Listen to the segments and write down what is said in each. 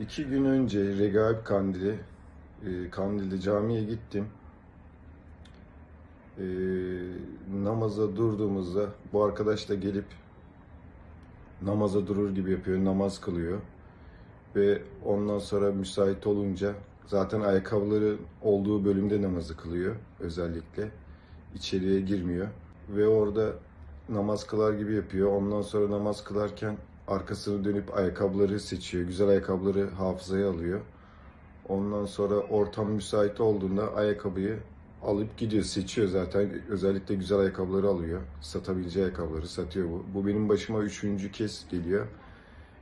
İki gün önce Regaib Kandili, e, Kandil'de camiye gittim. E, namaza durduğumuzda bu arkadaş da gelip namaza durur gibi yapıyor, namaz kılıyor. Ve ondan sonra müsait olunca zaten ayakkabıları olduğu bölümde namazı kılıyor özellikle. İçeriye girmiyor. Ve orada namaz kılar gibi yapıyor. Ondan sonra namaz kılarken arkasını dönüp ayakkabıları seçiyor. Güzel ayakkabıları hafızaya alıyor. Ondan sonra ortam müsait olduğunda ayakkabıyı alıp gidiyor. Seçiyor zaten. Özellikle güzel ayakkabıları alıyor. Satabileceği ayakkabıları satıyor bu. Bu benim başıma üçüncü kez geliyor.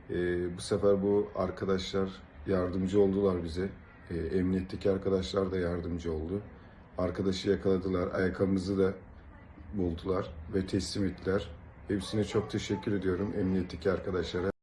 Ee, bu sefer bu arkadaşlar yardımcı oldular bize. Ee, emniyetteki arkadaşlar da yardımcı oldu. Arkadaşı yakaladılar. Ayakkabımızı da buldular ve teslim ettiler. Hepsine çok teşekkür ediyorum emniyetteki arkadaşlara.